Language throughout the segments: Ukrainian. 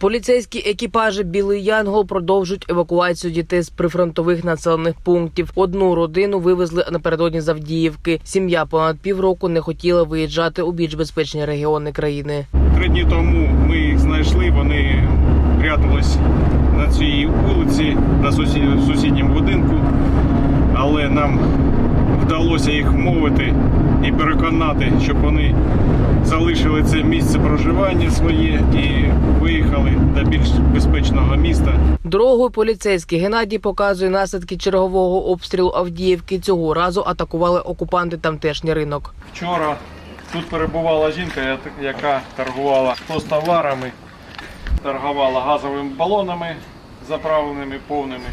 Поліцейські екіпажі Білий Янгол продовжують евакуацію дітей з прифронтових населених пунктів. Одну родину вивезли напередодні з Авдіївки. Сім'я понад півроку не хотіла виїжджати у більш безпечні регіони країни. Три дні тому ми їх знайшли. Вони прятались на цій вулиці на сусідньому будинку, але нам вдалося їх вмовити і переконати, щоб вони залишили це місце проживання своє і виїхали до більш безпечного міста. Дорогою поліцейський Геннадій показує наслідки чергового обстрілу Авдіївки. Цього разу атакували окупанти тамтешній ринок. Вчора тут перебувала жінка, яка торгувала постоварами, товарами, торгувала газовими балонами заправленими повними,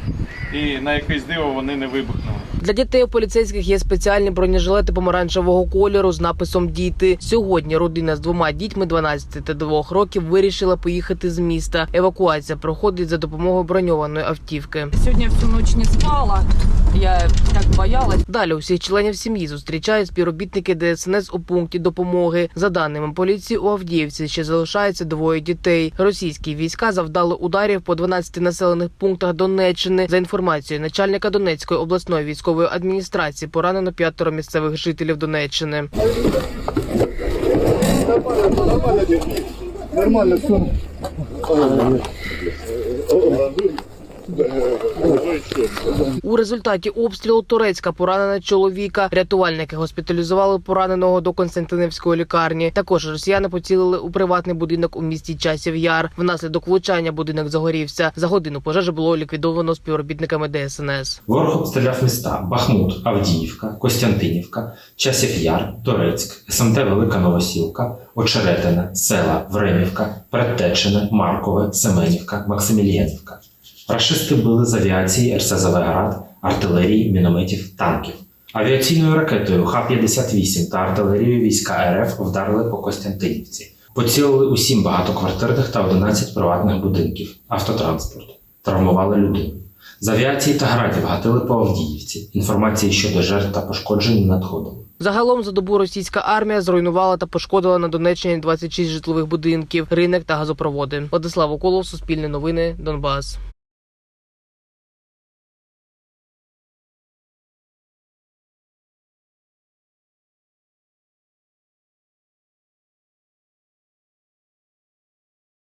і на якесь диво вони не вибухнули. Для дітей у поліцейських є спеціальні бронежилети помаранчевого кольору з написом Діти. Сьогодні родина з двома дітьми 12 та 2 років вирішила поїхати з міста. Евакуація проходить за допомогою броньованої автівки. Сьогодні всю ніч не спала. Я боялась. Далі усіх членів сім'ї зустрічають співробітники ДСНС у пункті допомоги. За даними поліції, у Авдіївці ще залишається двоє дітей. Російські війська завдали ударів по 12 населених пунктах Донеччини. За інформацією начальника Донецької обласної військової адміністрації, поранено п'ятеро місцевих жителів Донеччини. Нормально все. У результаті обстрілу Турецька поранена чоловіка. Рятувальники госпіталізували пораненого до Константинівської лікарні. Також росіяни поцілили у приватний будинок у місті Часів Яр. Внаслідок влучання будинок загорівся. За годину пожежу було ліквідовано співробітниками ДСНС. Ворог обстріляв міста Бахмут, Авдіївка, Костянтинівка, Часів Яр, Торецьк, СМТ Велика Новосілка, Очеретине, села Времівка, Предтечине, Маркове, Семенівка, Максиміліянівка. Рашисти били з авіації РСЗВ «Град», артилерії, мінометів, танків. Авіаційною ракетою Х-58 та артилерією війська РФ вдарили по Костянтинівці. Поцілили у сім багатоквартирних та 11 приватних будинків, автотранспорт. Травмували людину. З авіації та градів гатили по Авдіївці. Інформації щодо жертв та пошкоджень не надходило. Загалом за добу російська армія зруйнувала та пошкодила на Донеччині 26 житлових будинків, ринок та газопроводи. Владислав Уколов, Суспільне новини, Донбас.